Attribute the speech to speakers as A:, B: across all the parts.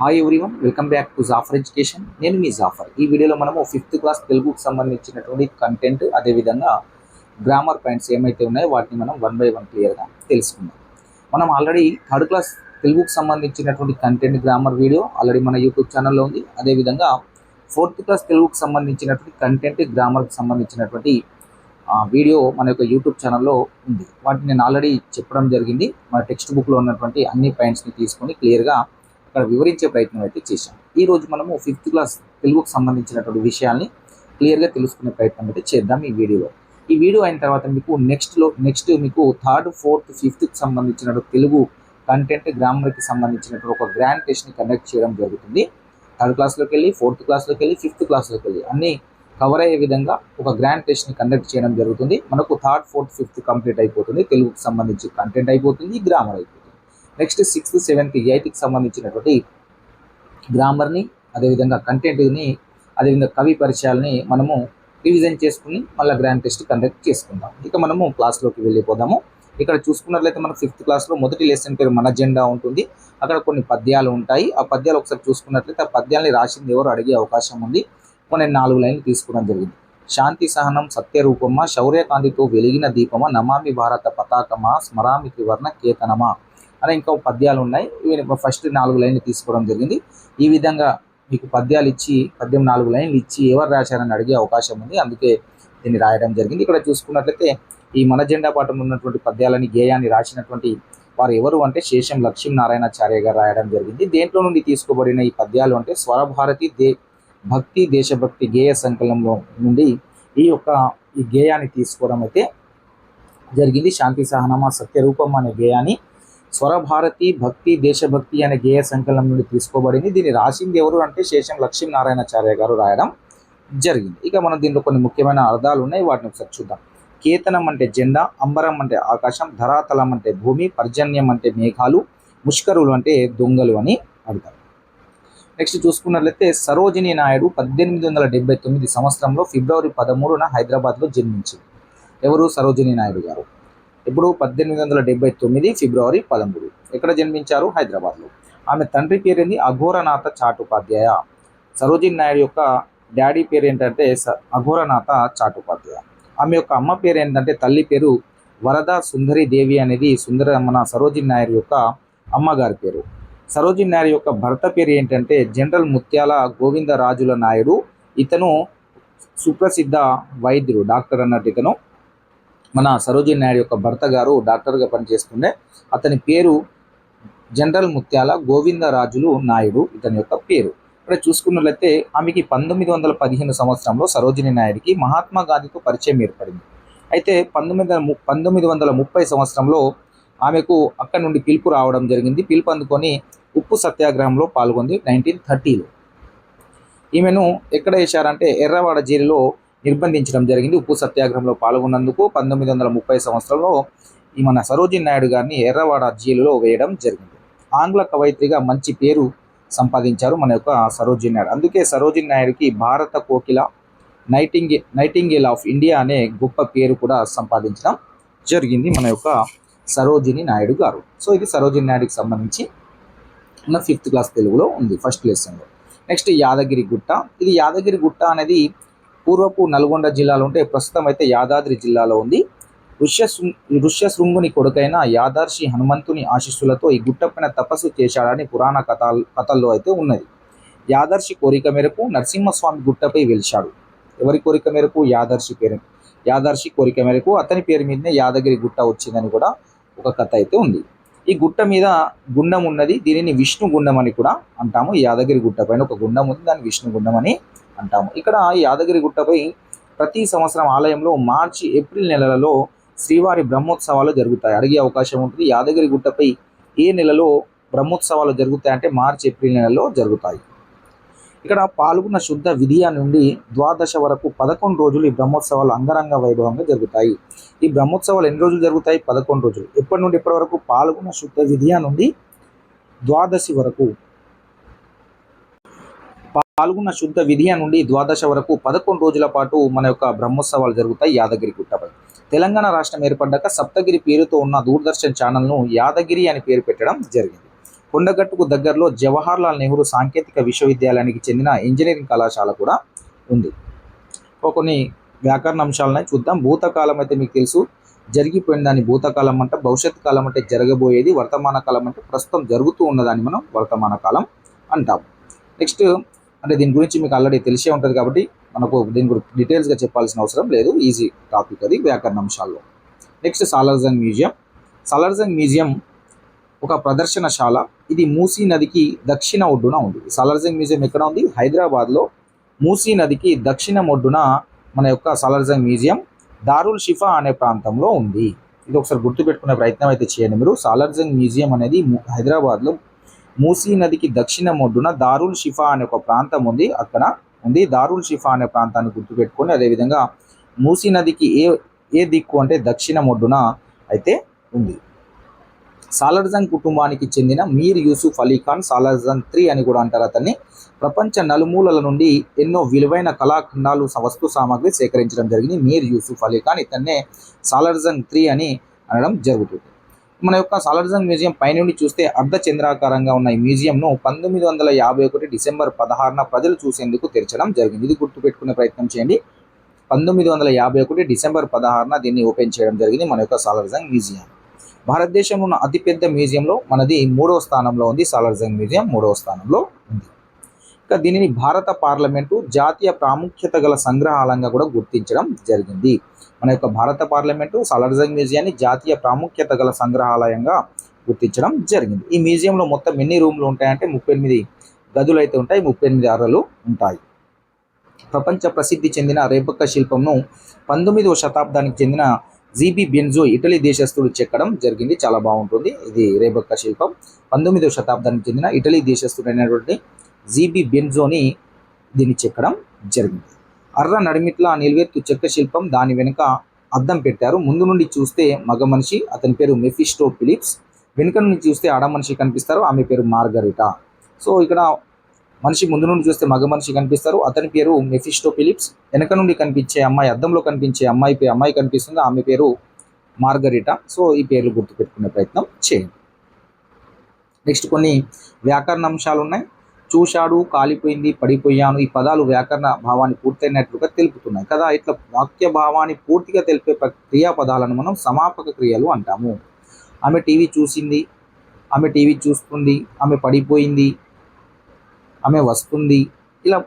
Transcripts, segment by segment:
A: Hi everyone welcome back to Jaffar education నేను మీ జాఫర్ ఈ వీడియోలో మనము ఫిఫ్త్ క్లాస్ తెలుగుకు సంబంధించినటువంటి కంటెంట్ అదేవిధంగా గ్రామర్ పాయింట్స్ ఏమైతే ఉన్నాయో వాటిని మనం వన్ బై వన్ క్లియర్గా తెలుసుకుందాం. మనం ఆల్రెడీ థర్డ్ క్లాస్ తెలుగుకు సంబంధించినటువంటి కంటెంట్ గ్రామర్ వీడియో ఆల్రెడీ మన యూట్యూబ్ ఛానల్లో ఉంది. అదేవిధంగా ఫోర్త్ క్లాస్ తెలుగుకు సంబంధించినటువంటి కంటెంట్ గ్రామర్కి సంబంధించినటువంటి ఆ, వీడియో మన యొక్క యూట్యూబ్ ఛానల్లో ఉంది. వాటిని నేను ఆల్రెడీ చెప్పడం జరిగింది. మన టెక్స్ట్ బుక్లో ఉన్నటువంటి అన్ని పాయింట్స్ని తీసుకొని క్లియర్గా అక్కడ వివరించే ప్రయత్నం అయితే చేశాం. ఈ రోజు మనము ఫిఫ్త్ క్లాస్ తెలుగుకు సంబంధించినటువంటి విషయాల్ని క్లియర్గా తెలుసుకునే ప్రయత్నం అయితే చేద్దాం ఈ వీడియోలో. ఈ వీడియో అయిన తర్వాత మీకు నెక్స్ట్లో నెక్స్ట్ మీకు థర్డ్ ఫోర్త్ ఫిఫ్త్కి సంబంధించిన తెలుగు కంటెంట్ గ్రామర్కి సంబంధించినటువంటి ఒక గ్రాండ్ టెస్ట్ని కండక్ట్ చేయడం జరుగుతుంది. థర్డ్ క్లాస్లోకి వెళ్ళి ఫోర్త్ క్లాస్లోకి వెళ్ళి ఫిఫ్త్ క్లాస్లోకి వెళ్ళి అన్ని కవర్ అయ్యే విధంగా ఒక గ్రాండ్ టెస్ట్ని కండక్ట్ చేయడం జరుగుతుంది. మనకు థర్డ్ ఫోర్త్ ఫిఫ్త్ కంప్లీట్ అయిపోతుంది. తెలుగుకి సంబంధించి కంటెంట్ అయిపోతుంది గ్రామర్ అయిపోతుంది. నెక్స్ట్ సిక్స్త్ సెవెంత్ ఎయిత్కి సంబంధించినటువంటి గ్రామర్ని అదేవిధంగా కంటెంట్ని అదేవిధంగా కవి పరిచయాలని మనము రివిజన్ చేసుకుని మళ్ళీ గ్రాండ్ టెస్ట్ కండక్ట్ చేసుకుందాం. ఇక మనము క్లాస్లోకి వెళ్ళిపోదాము. ఇక్కడ చూసుకున్నట్లయితే మన ఫిఫ్త్ క్లాస్లో మొదటి లెసన్ పేరు మన జెండా ఉంటుంది. అక్కడ కొన్ని పద్యాలు ఉంటాయి. ఆ పద్యాలు ఒకసారి చూసుకున్నట్లయితే ఆ పద్యాల్ని రాసింది ఎవరు అడిగే అవకాశం ఉంది. కొన్ని నాలుగు లైన్లు తీసుకోవడం జరిగింది. శాంతి సహనం సత్యరూపమా శౌర్యకాంతితో వెలిగిన దీపమా నమామి భారత పతాకమా స్మరామి త్రివర్ణ కేతనమా? అలా ఇంకా పద్యాలు ఉన్నాయి. ఇవి ఫస్ట్ నాలుగు లైన్లు తీసుకోవడం జరిగింది. ఈ విధంగా మీకు పద్యాలు ఇచ్చి పద్యం నాలుగు లైన్లు ఇచ్చి ఎవరు రాశారని అడిగే అవకాశం ఉంది. అందుకే దీన్ని రాయడం జరిగింది. ఇక్కడ చూసుకున్నట్లయితే ఈ మన జెండా పాఠంలో ఉన్నటువంటి పద్యాలని గేయాన్ని రాసినటువంటి వారు ఎవరు అంటే శేషం లక్ష్మీనారాయణాచార్య గారు రాయడం జరిగింది. దేంట్లో నుండి తీసుకోబడిన ఈ పద్యాలు అంటే స్వరభారతి దే భక్తి దేశభక్తి గేయ సంకలనంలో నుండి ఈ యొక్క ఈ గేయాన్ని తీసుకోవడం అయితే జరిగింది. శాంతి సహనమా సత్యరూపం అనే గేయాన్ని స్వరభారతి భక్తి దేశభక్తి అనే గేయ సంకలనం నుండి తీసుకోబడింది. దీన్ని రాసింది ఎవరు అంటే శేషం లక్ష్మీనారాయణాచార్య గారు రాయడం జరిగింది. ఇక మనం దీంట్లో కొన్ని ముఖ్యమైన అర్థాలు ఉన్నాయి. వాటిని ఒకసారి చూద్దాం. కేతనం అంటే జెండా అంబరం అంటే ఆకాశం ధరాతలం అంటే భూమి పర్జన్యం అంటే మేఘాలు ముష్కరులు అంటే దొంగలు అని అర్థం. నెక్స్ట్ చూసుకున్నట్లయితే సరోజిని నాయుడు పద్దెనిమిది వందల డెబ్బై తొమ్మిది సంవత్సరంలో ఫిబ్రవరి పదమూడున హైదరాబాద్లో జన్మించింది ఎవరు? సరోజిని నాయుడు గారు. ఇప్పుడు పద్దెనిమిది వందల డెబ్బై తొమ్మిది ఫిబ్రవరి పదమూడు. ఎక్కడ జన్మించారు? హైదరాబాద్లో. ఆమె తండ్రి పేరేంది అఘోరనాథ చాటుపాధ్యాయ. సరోజిన్ నాయుడు యొక్క డాడీ పేరు ఏంటంటే స- అఘోరనాథ చాటుపాధ్యాయ. ఆమె యొక్క అమ్మ పేరు ఏంటంటే తల్లి పేరు వరద సుందరి దేవి అనేది సుందర మన సరోజిన్ నాయుడు యొక్క అమ్మగారి పేరు. సరోజిన్ నాయుడు యొక్క భర్త పేరు ఏంటంటే జనరల్ ముత్యాల గోవిందరాజుల నాయుడు. ఇతను సుప్రసిద్ధ వైద్యుడు డాక్టర్ అన్నట్టు ఇతను. మన సరోజిని నాయుడు యొక్క భర్త గారు డాక్టర్గా పనిచేస్తుండే. అతని పేరు జనరల్ ముత్యాల గోవిందరాజులు నాయుడు ఇతని యొక్క పేరు. ఇక్కడ చూసుకున్నట్లయితే ఆమెకి పంతొమ్మిది వందల పదిహేను సంవత్సరంలో సరోజిని నాయుడికి మహాత్మా గాంధీతో పరిచయం ఏర్పడింది. అయితే పంతొమ్మిది వందల పంతొమ్మిది వందల ముప్పై సంవత్సరంలో ఆమెకు అక్కడి నుండి పిలుపు రావడం జరిగింది. పిలుపు అందుకొని ఉప్పు సత్యాగ్రహంలో పాల్గొంది నైన్టీన్ థర్టీలో. ఈమెను ఎక్కడ వేశారంటే ఎర్రవాడ జైలులో నిర్బంధించడం జరిగింది. ఉప్పు సత్యాగ్రహంలో పాల్గొన్నందుకు పంతొమ్మిది వందల ముప్పై సంవత్సరంలో ఈ మన సరోజిని నాయుడు గారిని ఎర్రవాడ జైలులో వేయడం జరిగింది. ఆంగ్ల కవయిత్రిగా మంచి పేరు సంపాదించారు మన యొక్క సరోజిని నాయుడు. అందుకే సరోజిని నాయుడుకి భారత కోకిల నైటింగే నైటింగేల్ ఆఫ్ ఇండియా అనే గొప్ప పేరు కూడా సంపాదించడం జరిగింది మన యొక్క సరోజిని నాయుడు గారు. సో ఇది సరోజిని నాయుడుకి సంబంధించి ఉన్న ఫిఫ్త్ క్లాస్ తెలుగులో ఉంది ఫస్ట్ లెసన్లో. నెక్స్ట్ యాదగిరి గుట్ట. ఇది యాదగిరి గుట్ట అనేది పూర్వపు నల్గొండ జిల్లాలో ఉంటే ప్రస్తుతం అయితే యాదాద్రి జిల్లాలో ఉంది. ఋష్య ఋష్యశృంగుని కొడుకైన యాదర్శి హనుమంతుని ఆశీస్సులతో ఈ గుట్టపైన తపస్సు చేశాడని పురాణ కథ కథల్లో అయితే ఉన్నది. యాదర్శి కోరిక మేరకు నరసింహస్వామి గుట్టపై వెలిశాడు. ఎవరి కోరిక మేరకు? యాదర్శి పేరు. యాదర్శి కోరిక మేరకు అతని పేరు మీదనే యాదగిరి గుట్ట వచ్చిందని కూడా ఒక కథ అయితే ఉంది. ఈ గుట్ట మీద గుండం ఉన్నది. దీనిని విష్ణు గుండం అని కూడా అంటాము. యాదగిరి గుట్ట పైన ఒక గుండం ఉంది. దాన్ని విష్ణు గుండం అని అంటాము. ఇక్కడ ఈ యాదగిరి గుట్టపై ప్రతి సంవత్సరం ఆలయంలో మార్చి ఏప్రిల్ నెలలలో శ్రీవారి బ్రహ్మోత్సవాలు జరుగుతాయి. అడిగే అవకాశం ఉంటుంది. యాదగిరి గుట్టపై ఏ నెలలో బ్రహ్మోత్సవాలు జరుగుతాయి అంటే మార్చి ఏప్రిల్ నెలలో జరుగుతాయి. ఇక్కడ పాల్గొన్న శుద్ధ విధియ నుండి ద్వాదశ వరకు పదకొండు రోజులు ఈ బ్రహ్మోత్సవాలు అంగరంగ వైభవంగా జరుగుతాయి. ఈ బ్రహ్మోత్సవాలు ఎన్ని రోజులు జరుగుతాయి? పదకొండు రోజులు. ఎప్పటి నుండి ఎప్పటి వరకు పాల్గొన్న శుద్ధ విధియ నుండి ద్వాదశి వరకు పాల్గొన్న శుద్ధ విధియ నుండి ద్వాదశ వరకు పదకొండు రోజుల పాటు మన యొక్క బ్రహ్మోత్సవాలు జరుగుతాయి యాదగిరి గుట్టపై. తెలంగాణ రాష్ట్రం ఏర్పడ్డాక సప్తగిరి పేరుతో ఉన్న దూరదర్శన్ ఛానల్ను యాదగిరి అని పేరు పెట్టడం జరిగింది. కొండగట్టుకు దగ్గరలో జవహర్లాల్ నెహ్రూ సాంకేతిక విశ్వవిద్యాలయానికి చెందిన ఇంజనీరింగ్ కళాశాల కూడా ఉంది. కొన్ని వ్యాకరణ అంశాలను చూద్దాం. భూతకాలం అయితే మీకు తెలుసు. జరిగిపోయిన దాన్ని భూతకాలం అంటే భవిష్యత్ కాలం అంటే జరగబోయేది వర్తమాన కాలం అంటే ప్రస్తుతం జరుగుతూ ఉన్నదాన్ని మనం వర్తమాన కాలం అంటాం నెక్స్ట్ అంటే దీని గురించి మీకు ఆల్రెడీ తెలిసే ఉంటుంది కాబట్టి మనకు దీని గురించి డీటెయిల్స్గా చెప్పాల్సిన అవసరం లేదు. ఈజీ టాపిక్ అది వ్యాకరణ అంశాల్లో. Next Salar Jung museum Salar Jung museum ఒక ప్రదర్శనశాల. ఇది మూసీ నదికి దక్షిణ ఒడ్డున ఉంది. సాలార్జంగ్ మ్యూజియం ఎక్కడ ఉంది? హైదరాబాద్లో మూసీ నదికి దక్షిణ ఒడ్డున మన యొక్క సాలార్జంగ్ మ్యూజియం దారుల్ షిఫా అనే ప్రాంతంలో ఉంది. ఇది ఒకసారి గుర్తుపెట్టుకునే ప్రయత్నం అయితే చేయండి మీరు. సాలార్జంగ్ మ్యూజియం అనేది హైదరాబాద్లో మూసీ నదికి దక్షిణ ఒడ్డున దారుల్ షిఫా అనే ఒక ప్రాంతం ఉంది. అక్కడ ఉంది. దారుల్ షిఫా అనే ప్రాంతాన్ని గుర్తుపెట్టుకొని అదేవిధంగా మూసీ నదికి ఏ ఏ దిక్కు అంటే దక్షిణ ఒడ్డున అయితే ఉంది. సాలార్జంగ్ కుటుంబానికి చెందిన మీర్ యూసుఫ్ అలీ ఖాన్ సాలార్జంగ్ త్రీ అని కూడా అంటారు అతన్ని. ప్రపంచ నలుమూలల నుండి ఎన్నో విలువైన కళాఖండాలు వస్తు సామాగ్రి సేకరించడం జరిగింది. మీర్ యూసుఫ్ అలీ ఖాన్ ఇతన్నే సాలార్జంగ్ త్రీ అని అనడం జరుగుతుంది. మన యొక్క సాలార్జంగ్ మ్యూజియం పైనుండి చూస్తే అర్ధ చంద్రాకారంగా ఉన్న ఈ మ్యూజియంను పంతొమ్మిది వందల యాభై ఒకటి డిసెంబర్ పదహారున ప్రజలు చూసేందుకు తెరచడం జరిగింది. ఇది గుర్తుపెట్టుకునే ప్రయత్నం చేయండి. పంతొమ్మిది వందల యాభై ఒకటి డిసెంబర్ పదహారున దీన్ని ఓపెన్ చేయడం జరిగింది మన యొక్క సాలార్జంగ్ మ్యూజియం. భారతదేశంలో ఉన్న అతిపెద్ద మ్యూజియంలో మనది మూడవ స్థానంలో ఉంది. సాలార్జంగ్ మ్యూజియం మూడవ స్థానంలో ఉంది. దీనిని భారత పార్లమెంటు జాతీయ ప్రాముఖ్యత గల సంగ్రహాలయంగా కూడా గుర్తించడం జరిగింది. మన యొక్క భారత పార్లమెంటు సాలార్జంగ్ మ్యూజియాన్ని జాతీయ ప్రాముఖ్యత గల సంగ్రహాలయంగా గుర్తించడం జరిగింది. ఈ మ్యూజియంలో మొత్తం ఎన్ని రూమ్లు ఉంటాయంటే ముప్పై ఎనిమిది గదులు అయితే ఉంటాయి ముప్పై ఎనిమిది అరలు ఉంటాయి. ప్రపంచ ప్రసిద్ధి చెందిన రేపక్క శిల్పంను పంతొమ్మిదవ శతాబ్దానికి చెందిన జీబీ బెన్జో ఇటలీ దేశస్థుడు చెక్కడం జరిగింది. చాలా బాగుంటుంది. ఇది రేబక్క శిల్పం. పంతొమ్మిదవ శతాబ్దానికి చెందిన ఇటలీ దేశస్తుడు అయినటువంటి జీబీ బెన్జోని దీన్ని చెక్కడం జరిగింది. అర్ర నడిమిట్ల నిలువెత్తు చెక్క శిల్పం దాని వెనుక అద్దం పెట్టారు. ముందు నుండి చూస్తే మగ మనిషి అతని పేరు మెఫిస్టో ఫిలిప్స్. వెనుక నుండి చూస్తే ఆడ మనిషి కనిపిస్తారు ఆమె పేరు మార్గరిటా. సో ఇక్కడ మనిషి ముందు నుండి చూస్తే మగ మనిషి కనిపిస్తారు. అతని పేరు మెఫిస్టో ఫిలిప్స్. వెనక నుండి కనిపించే అమ్మాయి అద్దంలో కనిపించే అమ్మాయి అమ్మాయి కనిపిస్తుంది. ఆమె పేరు మార్గరిటా. సో ఈ పేర్లు గుర్తుపెట్టుకునే ప్రయత్నం చేయండి. నెక్స్ట్ కొన్ని వ్యాకరణ అంశాలు ఉన్నాయి. చూశాడు కాలిపోయింది పడిపోయాను. ఈ పదాలు వ్యాకరణ భావాన్ని పూర్తయినట్లుగా తెలుపుతున్నాయి. కదా ఇట్లా వాక్య భావాన్ని పూర్తిగా తెలిపే క్రియాపదాలను మనం సమాపక క్రియలు అంటాము. ఆమె టీవీ చూసింది ఆమె టీవీ చూస్తుంది ఆమె పడిపోయింది ఆమె వస్తుంది. ఇలా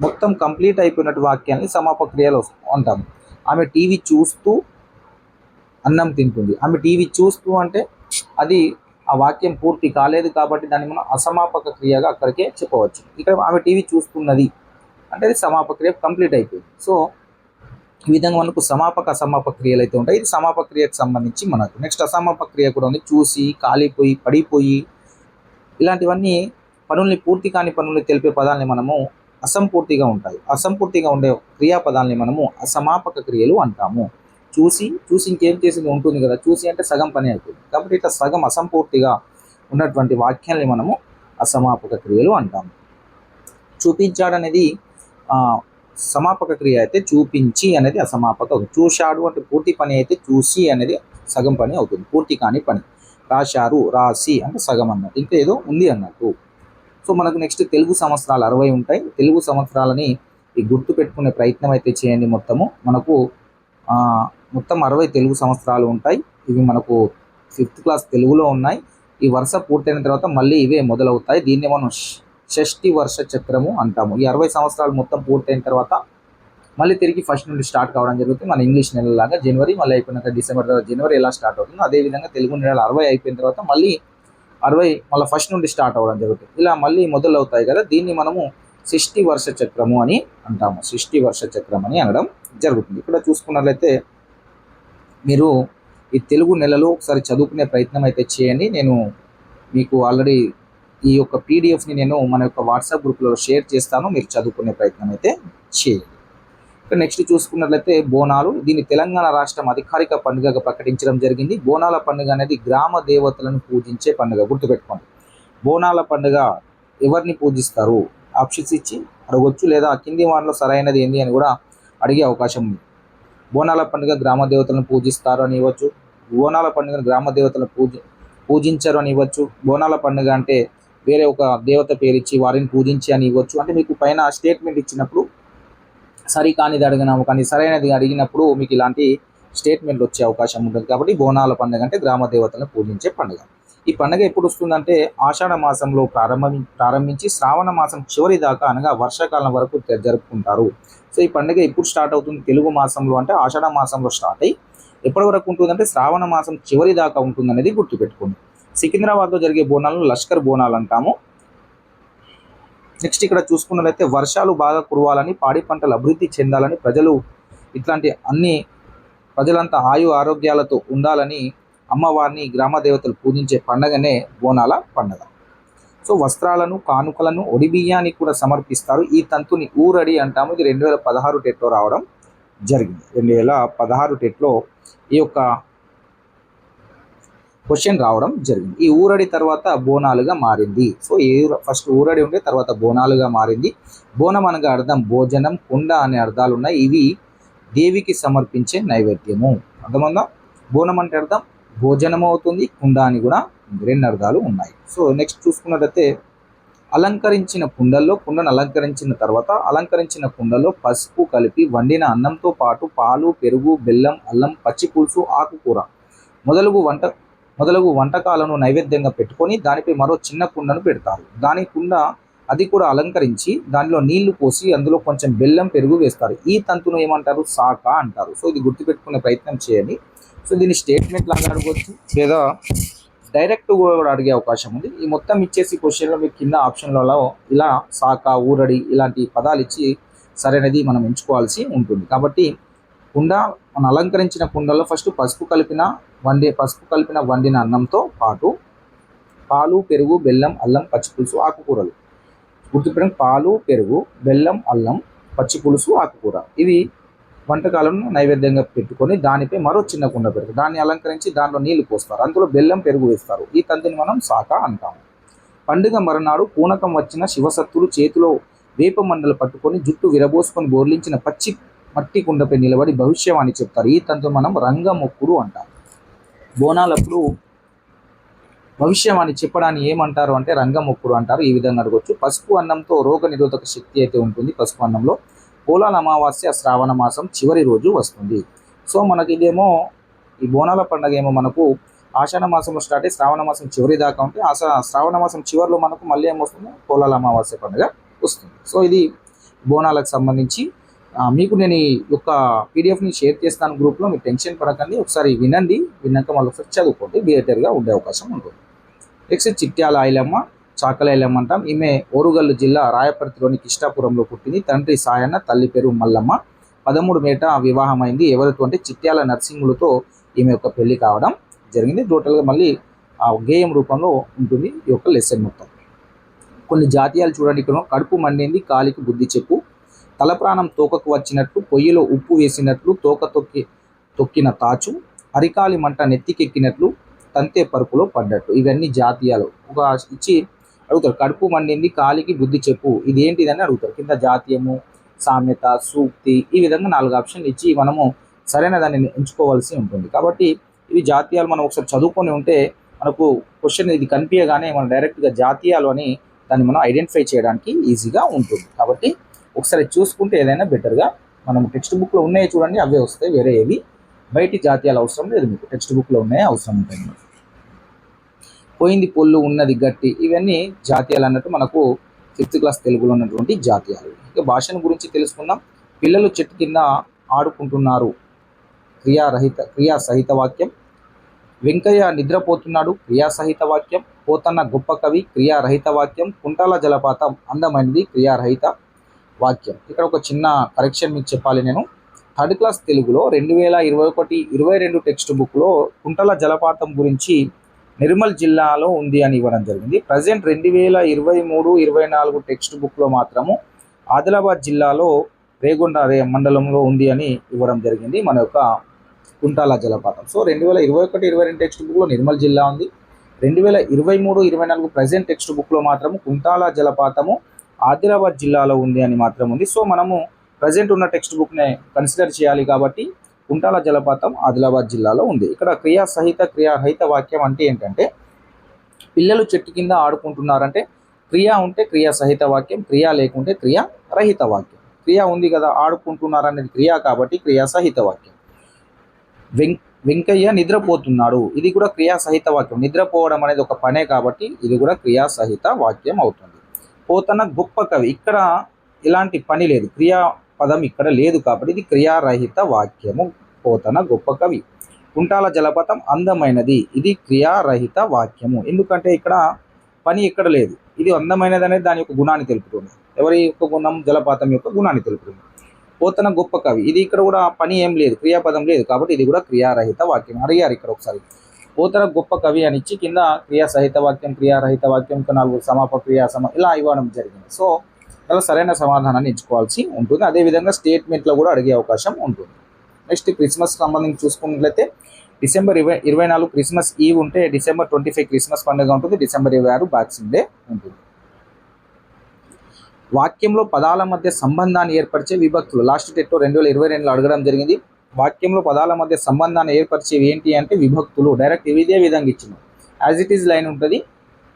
A: మొత్తం కంప్లీట్ అయిపోయినట్టు వాక్యాన్ని సమాపక క్రియలు అంటాము. ఆమె టీవీ చూస్తూ అన్నం తింటుంది. ఆమె టీవీ చూస్తూ అంటే అది ఆ వాక్యం పూర్తి కాలేదు కాబట్టి దాన్ని మనం అసమాపక క్రియగా అక్కడికే చెప్పవచ్చు. ఇక్కడ ఆమె టీవీ చూస్తున్నది. అంటే అది సమాపక క్రియ కంప్లీట్ అయిపోయింది. సో ఈ విధంగా మనకు సమాపక అసమాపక క్రియలు అయితే ఉంటాయి. ఇది సమాపక క్రియకు సంబంధించి మనకు. నెక్స్ట్ అసమాపక క్రియ కూడా ఉంది. చూసి కాలిపోయి పడిపోయి ఇలాంటివన్నీ పనుల్ని పూర్తి కాని పనుల్ని తెలిపే పదాలని మనము అసంపూర్తిగా ఉంటాయి. అసంపూర్తిగా ఉండే క్రియాపదాలని మనము అసమాపక క్రియలు అంటాము. చూసి చూసి ఇంకేం చేసింది ఉంటుంది కదా. చూసి అంటే సగం పని అవుతుంది కాబట్టి ఇట్లా సగం అసంపూర్తిగా ఉన్నటువంటి వాక్యాల్ని మనము అసమాపక క్రియలు అంటాము. చూపించాడనేది సమాపక క్రియ అయితే చూపించి అనేది అసమాపక అవుతుంది. చూశాడు అంటే పూర్తి పని అయితే చూసి అనేది సగం పని అవుతుంది. పూర్తి కాని పని. రాశారు రాసి అంటే సగం అన్నట్టు. ఇంకా ఏదో ఉంది అన్నట్టు. సో మనకు నెక్స్ట్ తెలుగు సంవత్సరాలు అరవై ఉంటాయి. తెలుగు సంవత్సరాలని ఈ గుర్తు పెట్టుకునే ప్రయత్నం అయితే చేయండి మొత్తము. మనకు మొత్తం అరవై తెలుగు సంవత్సరాలు ఉంటాయి. ఇవి మనకు ఫిఫ్త్ క్లాస్ తెలుగులో ఉన్నాయి. ఈ వరుస పూర్తయిన తర్వాత మళ్ళీ ఇవే మొదలవుతాయి. దీన్ని మనం షష్ఠి వర్ష చక్రము అంటాము. ఈ అరవై సంవత్సరాలు మొత్తం పూర్తయిన తర్వాత మళ్ళీ తిరిగి ఫస్ట్ నుండి స్టార్ట్ కావడం జరుగుతుంది. మన ఇంగ్లీష్ నెలలాగా జనవరి మళ్ళీ అయిపోయినాక డిసెంబర్ తర్వాత జనవరి ఎలా స్టార్ట్ అవుతుందో అదేవిధంగా తెలుగు నెలలు అరవై అయిపోయిన తర్వాత మళ్ళీ అరవై మళ్ళీ ఫస్ట్ నుండి స్టార్ట్ అవ్వడం జరుగుతుంది. ఇలా మళ్ళీ మొదలవుతాయి కదా దీన్ని మనము సృష్టి వర్ష చక్రము అని అంటాము. సృష్టి వర్ష చక్రం అని అనడం జరుగుతుంది. ఇక్కడ చూసుకున్నట్లయితే మీరు ఈ తెలుగు నెలలో ఒకసారి చదువుకునే ప్రయత్నం అయితే చేయండి. నేను మీకు ఆల్రెడీ ఈ యొక్క పీడిఎఫ్ని నేను మన యొక్క వాట్సాప్ గ్రూప్లో షేర్ చేస్తాను. మీరు చదువుకునే ప్రయత్నం అయితే చేయండి. ఇక నెక్స్ట్ చూసుకున్నట్లయితే బోనాలు. దీన్ని తెలంగాణ రాష్ట్రం అధికారిక పండుగగా ప్రకటించడం జరిగింది. బోనాల పండుగ అనేది గ్రామ దేవతలను పూజించే పండుగ. గుర్తుపెట్టుకోండి. బోనాల పండుగ ఎవరిని పూజిస్తారు? ఆప్షన్స్ ఇచ్చి అడగొచ్చు. లేదా కింది వారిలో సరైనది ఏంది అని కూడా అడిగే అవకాశం ఉంది. బోనాల పండుగ గ్రామ దేవతలను పూజిస్తారు అని ఇవ్వచ్చు. బోనాల పండుగను గ్రామ దేవతలను పూజ పూజించరు అని ఇవ్వచ్చు. బోనాల పండుగ అంటే వేరే ఒక దేవత పేరు ఇచ్చి వారిని పూజించి అని ఇవ్వచ్చు. అంటే మీకు పైన స్టేట్మెంట్ ఇచ్చినప్పుడు సరి కానిది అడిగినాము కానీ సరైనది అడిగినప్పుడు మీకు ఇలాంటి స్టేట్మెంట్లు వచ్చే అవకాశం ఉంటుంది. కాబట్టి బోనాల పండుగ అంటే గ్రామ దేవతలను పూజించే పండుగ. ఈ పండుగ ఎప్పుడు వస్తుందంటే ఆషాఢ మాసంలో ప్రారంభం ప్రారంభించి శ్రావణ మాసం చివరి దాకా అనగా వర్షాకాలం వరకు జరుపుకుంటారు. సో ఈ పండుగ ఎప్పుడు స్టార్ట్ అవుతుంది? తెలుగు మాసంలో అంటే ఆషాఢ మాసంలో స్టార్ట్ అయ్యి ఎప్పటి వరకు ఉంటుందంటే శ్రావణ మాసం చివరి దాకా ఉంటుంది అనేది గుర్తుపెట్టుకోండి. సికింద్రాబాద్లో జరిగే బోనాలను లష్కర్ బోనాలు అంటాము. నెక్స్ట్ ఇక్కడ చూసుకున్నట్లయితే వర్షాలు బాగా కురవాలని పాడి పంటలు అభివృద్ధి చెందాలని ప్రజలు ఇట్లాంటి అన్ని ప్రజలంతా ఆయు ఆరోగ్యాలతో ఉండాలని అమ్మవారిని గ్రామ దేవతలు పూజించే పండగనే బోనాల పండగ. సో వస్త్రాలను కానుకలను ఒడి బియ్యాన్ని కూడా సమర్పిస్తారు. ఈ తంతుని ఊరడి అంటాము. ఇది రెండు వేల పదహారు టెట్లో రావడం జరిగింది. రెండు వేల పదహారు టెట్లో ఈ యొక్క క్వశ్చన్ రావడం జరిగింది. ఈ ఊరడి తర్వాత బోనాలుగా మారింది. సో ఈ ఫస్ట్ ఊరడి ఉంటే తర్వాత బోనాలుగా మారింది. బోనం అనగా అర్థం భోజనం కుండ అనే అర్థాలు ఉన్నాయి ఇవి దేవికి సమర్పించే నైవేద్యము. అర్థమందా బోనం అంటే అర్థం భోజనం అవుతుంది కుండ అని కూడా రెండు అర్థాలు ఉన్నాయి. సో నెక్స్ట్ చూసుకున్నట్లయితే అలంకరించిన కుండల్లో కుండను అలంకరించిన తర్వాత అలంకరించిన కుండలో పసుపు కలిపి వండిన అన్నంతో పాటు పాలు పెరుగు బెల్లం అల్లం పచ్చి పులుసు ఆకుకూర మొదలగు వంట మొదలగు వంటకాలను నైవేద్యంగా పెట్టుకొని దానిపై మరో చిన్న కుండను పెడతారు. దాని కుండ అది కూడా అలంకరించి దానిలో నీళ్ళు పోసి అందులో కొంచెం బెల్లం పెరుగు వేస్తారు. ఈ తంతును ఏమంటారు? సాక అంటారు. సో ఇది గుర్తుపెట్టుకునే ప్రయత్నం చేయండి. సో దీన్ని స్టేట్మెంట్ లాగా అడగవచ్చు లేదా డైరెక్ట్ కూడా అడిగే అవకాశం ఉంది. ఈ మొత్తం ఇచ్చేసి క్వశ్చన్లో మీకు కింద ఆప్షన్లలో ఇలా సాక ఊరడి ఇలాంటి పదాలు ఇచ్చి సరైనది మనం ఎంచుకోవాల్సి ఉంటుంది. కాబట్టి కుండ మనం అలంకరించిన కుండలో ఫస్ట్ పసుపు కలిపిన వండి పసుపు కలిపిన వండిన అన్నంతో పాటు పాలు పెరుగు బెల్లం అల్లం పచ్చి పులుసు ఆకుకూరలు. గుర్తుపెట్టడం పాలు పెరుగు బెల్లం అల్లం పచ్చి పులుసు ఆకుకూర. ఇవి వంటకాలను నైవేద్యంగా పెట్టుకొని దానిపై మరో చిన్న కుండ పెడతారు. దాన్ని అలంకరించి దానిలో నీళ్ళు పోస్తారు. అందులో బెల్లం పెరుగు వేస్తారు. ఈ తంతిని మనం సాక అంటాము. పండుగ మరునాడు పూనకం వచ్చిన శివసత్తులు చేతిలో వేప మండలు పట్టుకొని జుట్టు విరబోసుకొని బోర్లించిన పచ్చి మట్టి కుండపై నిలబడి భవిష్యవాణి చెప్తారు. ఈ తంతు మనం రంగమొక్కుడు అంటాం. బోనాలప్పుడు భవిష్యవాణి చెప్పడాన్ని ఏమంటారు అంటే రంగమొక్కుడు అంటారు. ఈ విధంగా అడగొచ్చు. పసుపు అన్నంతో రోగ నిరోధక శక్తి అయితే ఉంటుంది. పసుపు అన్నంలో బోనాల అమావాస్య శ్రావణ మాసం చివరి రోజు వస్తుంది. సో మనకి ఇదేమో ఈ బోనాల పండుగ ఏమో మనకు ఆషాఢ మాసంలో స్టార్ట్ అయ్యి శ్రావణ మాసం చివరి దాకా ఉంటే ఆశ శ్రావణ మాసం చివరిలో మనకు మళ్ళీ ఏమొస్తుంది? పోలాల అమావాస్య పండుగ వస్తుంది. సో ఇది బోనాలకు సంబంధించి మీకు నేను ఈ యొక్క పీడిఎఫ్ని షేర్ చేస్తాను గ్రూప్లో మీరు టెన్షన్ పడకండి. ఒకసారి వినండి విన్నాక మళ్ళీ ఒకసారి చదువుకోండి థియేటర్గా ఉండే అవకాశం ఉంటుంది. నెక్స్ట్ చిట్యాల ఐలమ్మ చాకల అంటాం ఈమె ఓరుగల్లు జిల్లా రాయపర్తిలోని కిష్టాపురంలో పుట్టింది. తండ్రి సాయన్న తల్లి పేరు మల్లమ్మ. పదమూడు మేట వివాహమైంది. ఎవరితో అంటే చిట్యాల నర్సింగులతో ఈమె యొక్క పెళ్ళి కావడం జరిగింది. టోటల్గా మళ్ళీ ఆ గేయం రూపంలో ఉంటుంది ఈ యొక్క లెసన్ మొత్తం. కొన్ని జాతీయాలు చూడండి. ఇక్కడ కడుపు మండింది కాలికి బుద్ధి చెప్పు. తల ప్రాణం తోకకు వచ్చినట్లు పొయ్యిలో ఉప్పు వేసినట్లు తోక తొక్కి తొక్కిన తాచు. అరికాలి మంట నెత్తికెక్కినట్లు తంతే పరుపులో పడ్డట్టు. ఇవన్నీ జాతీయాలు. ఒక ఇచ్చి అడుగుతారు కడుపు మండింది కాలికి బుద్ధి చెప్పు ఇది ఏంటిదని అడుగుతారు. కింద జాతీయము సామ్యత సూక్తి ఈ విధంగా నాలుగు ఆప్షన్లు ఇచ్చి మనము సరైన దాన్ని ఎంచుకోవాల్సి ఉంటుంది. కాబట్టి ఇవి జాతీయాలు మనం ఒకసారి చదువుకొని ఉంటే మనకు క్వశ్చన్ ఇది కనిపించగానే మనం డైరెక్ట్గా జాతీయాలు అని దాన్ని మనం ఐడెంటిఫై చేయడానికి ఈజీగా ఉంటుంది. కాబట్టి ఒకసారి చూసుకుంటే ఏదైనా బెటర్గా మనం టెక్స్ట్ బుక్లో ఉన్నాయి చూడండి అవే వస్తాయి వేరే ఏవి బయటి జాతీయాలు అవసరం లేదు మీకు. టెక్స్ట్ బుక్లో ఉన్నాయి అవసరం ఉంటాయి పోయింది పొల్లు ఉన్నది గట్టి. ఇవన్నీ జాతీయాలు అన్నట్టు మనకు ఫిఫ్త్ క్లాస్ తెలుగులో ఉన్నటువంటి జాతీయాలు. ఇక భాషను గురించి తెలుసుకుందాం. పిల్లలు చెట్టు కింద ఆడుకుంటున్నారు. క్రియారహిత క్రియా సహిత వాక్యం. వెంకయ్య నిద్రపోతున్నాడు. క్రియాసహిత వాక్యం. పోతన్న గొప్ప కవి. క్రియారహిత వాక్యం. కుంటాల జలపాతం. అందమైనది క్రియారహిత వాక్యం. ఇక్కడ ఒక చిన్న కరెక్షన్ మీకు చెప్పాలి నేను. థర్డ్ క్లాస్ తెలుగులో రెండు వేల ఇరవై ఒకటి ఇరవై రెండు టెక్స్ట్ బుక్లో కుంటల జలపాతం గురించి నిర్మల్ జిల్లాలో ఉంది అని ఇవ్వడం జరిగింది. ప్రజెంట్ రెండు వేల ఇరవై మూడు ఇరవై నాలుగు టెక్స్ట్ బుక్లో మాత్రము ఆదిలాబాద్ జిల్లాలో రేగొండ రే మండలంలో ఉంది అని ఇవ్వడం జరిగింది. మన యొక్క కుంటాల జలపాతం. సో రెండు వేల ఇరవై ఒకటి ఇరవై రెండు టెక్స్ట్ బుక్లో నిర్మల్ జిల్లా ఉంది. రెండు వేల ఇరవై మూడు ఇరవై నాలుగు ప్రజెంట్ టెక్స్ట్ బుక్లో మాత్రము కుంటాల జలపాతము ఆదిలాబాద్ జిల్లాలో ఉంది అని మాత్రం ఉంది. సో మనము ప్రజెంట్ ఉన్న టెక్స్ట్ బుక్నే కన్సిడర్ చేయాలి కాబట్టి కుంటాల జలపాతం ఆదిలాబాద్ జిల్లాలో ఉంది. ఇక్కడ క్రియా సహిత క్రియారహిత వాక్యం అంటే ఏంటంటే పిల్లలు చెట్టు కింద ఆడుకుంటున్నారంటే క్రియ ఉంటే క్రియా సహిత వాక్యం క్రియ లేకుంటే క్రియా రహిత వాక్యం. క్రియ ఉంది కదా ఆడుకుంటున్నారనేది క్రియా క్రియ కాబట్టి క్రియా సహిత వాక్యం. వెం వెంకయ్య నిద్రపోతున్నాడు. ఇది కూడా క్రియా సహిత వాక్యం. నిద్రపోవడం అనేది ఒక పనే కాబట్టి ఇది కూడా క్రియా సహిత వాక్యం అవుతుంది. పోతన గొప్ప కవి. ఇక్కడ ఇలాంటి పని లేదు. క్రియా పదం ఇక్కడ లేదు కాబట్టి ఇది క్రియారహిత వాక్యము. పోతన గొప్ప కవి. కుంటాల జలపాతం అందమైనది. ఇది క్రియారహిత వాక్యము. ఎందుకంటే ఇక్కడ పని ఎక్కడ లేదు. ఇది అందమైనది అనేది దాని యొక్క గుణాన్ని తెలుపుతుంది. ఎవరి యొక్క గుణం? జలపాతం యొక్క గుణాన్ని తెలుపుతుంది. పోతన గొప్ప కవి. ఇది ఇక్కడ కూడా పని ఏం లేదు. క్రియాపదం లేదు కాబట్టి ఇది కూడా క్రియారహిత వాక్యం. అడిగారు ఇక్కడ ఒకసారి. పోతన గొప్ప కవి అని ఇచ్చి కింద క్రియా సహిత వాక్యం క్రియారహిత వాక్యం ఇంకా నాలుగు సమాప క్రియా సమ ఇలా ఇవ్వడం జరిగింది. సో అలా సరైన సమాధానాన్ని ఎంచుకోవాల్సి ఉంటుంది. అదేవిధంగా స్టేట్మెంట్లో కూడా అడిగే అవకాశం ఉంటుంది. నెక్స్ట్ క్రిస్మస్ సంబంధించి చూసుకున్నట్లయితే డిసెంబర్ ఇరవై ఇరవై నాలుగు క్రిస్మస్ ఈవ్ ఉంటే డిసెంబర్ ట్వంటీ ఫైవ్ క్రిస్మస్ పండుగ ఉంటుంది. డిసెంబర్ ఇరవై ఆరు బాక్సింగ్ డే ఉంటుంది. వాక్యంలో పదాల మధ్య సంబంధాన్ని ఏర్పరిచే విభక్తులు. లాస్ట్ టెట్ రెండు వేల ఇరవై రెండులో అడగడం జరిగింది. వాక్యంలో పదాల మధ్య సంబంధాన్ని ఏర్పరిచేవి ఏంటి అంటే విభక్తులు. డైరెక్ట్ ఇదే విధంగా ఇచ్చింది యాజ్ ఇట్ ఈజ్ లైన్ ఉంటుంది.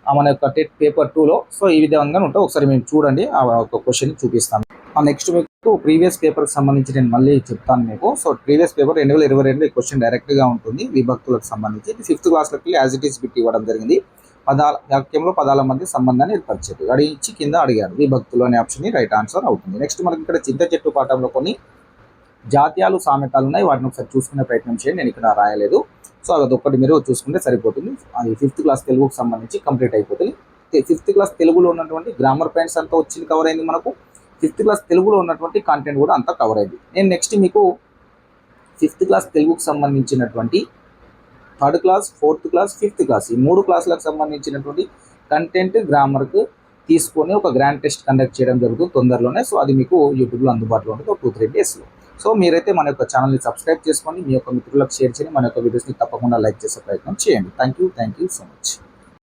A: ఆ మన యొక్క టెట్ పేపర్ టూలో సో ఈ విధంగా ఉంటుంది. ఒకసారి మేము చూడండి. ఆ ఒక క్వశ్చన్ చూపిస్తాను నెక్స్ట్ మీకు ప్రీవియస్ పేపర్కి సంబంధించి నేను మళ్ళీ చెప్తాను మీకు. సో ప్రీవియస్ పేపర్ రెండు వేల ఇరవై రెండు క్వశ్చన్ డైరెక్ట్గా ఉంటుంది విభక్తులకు సంబంధించి. ఇది ఫిఫ్త్ క్లాస్లోకి యాజ్ ఇట్ ఈస్ బిట్ ఇవ్వడం జరిగింది. పదాల వాక్యంలో పదాల మధ్య సంబంధాన్ని ఏర్పరిచారు అడిగించి కింద అడిగారు. విభక్తులు అనే ఆప్షన్ రైట్ ఆన్సర్ అవుతుంది. నెక్స్ట్ మనకి ఇక్కడ చింత చెట్టు పాఠంలో కొన్ని జాతీయాలు సామెతలు ఉన్నాయి. వాటిని ఒకసారి చూసుకునే ప్రయత్నం చేయండి. నేను ఇక్కడ రాయలేదు. సో అది ఒక్కటి మీరు చూసుకుంటే సరిపోతుంది. అది ఫిఫ్త్ క్లాస్ తెలుగుకు సంబంధించి కంప్లీట్ అయిపోతుంది. ఫిఫ్త్ క్లాస్ తెలుగులో ఉన్నటువంటి గ్రామర్ పాయింట్స్ అంతా వచ్చింది కవర్ అయింది మనకు. ఫిఫ్త్ క్లాస్ తెలుగులో ఉన్నటువంటి కంటెంట్ కూడా అంతా కవర్ అయింది. నేను నెక్స్ట్ మీకు ఫిఫ్త్ క్లాస్ తెలుగుకు సంబంధించినటువంటి third class fourth class fifth class ఈ మూడు క్లాసులకు సంబంధించినటువంటి కంటెంట్ గ్రామర్కు తీసుకొని ఒక గ్రాండ్ టెస్ట్ కండక్ట్ చేయడం జరుగుతుంది తొందరలోనే. సో అది మీకు యూట్యూబ్లో అందుబాటులో ఉంటుంది. ఒక టూ త్రీ డేస్లో సో మీరైతే మన యొక్క ఛానల్ని సబ్స్క్రైబ్ చేసుకొని మీ యొక్క మిత్రులకు షేర్ చేయండి. మన యొక్క వీడియోస్ని తప్పకుండా లైక్ చేసే ప్రయత్నం చేయండి. Thank you thank you so much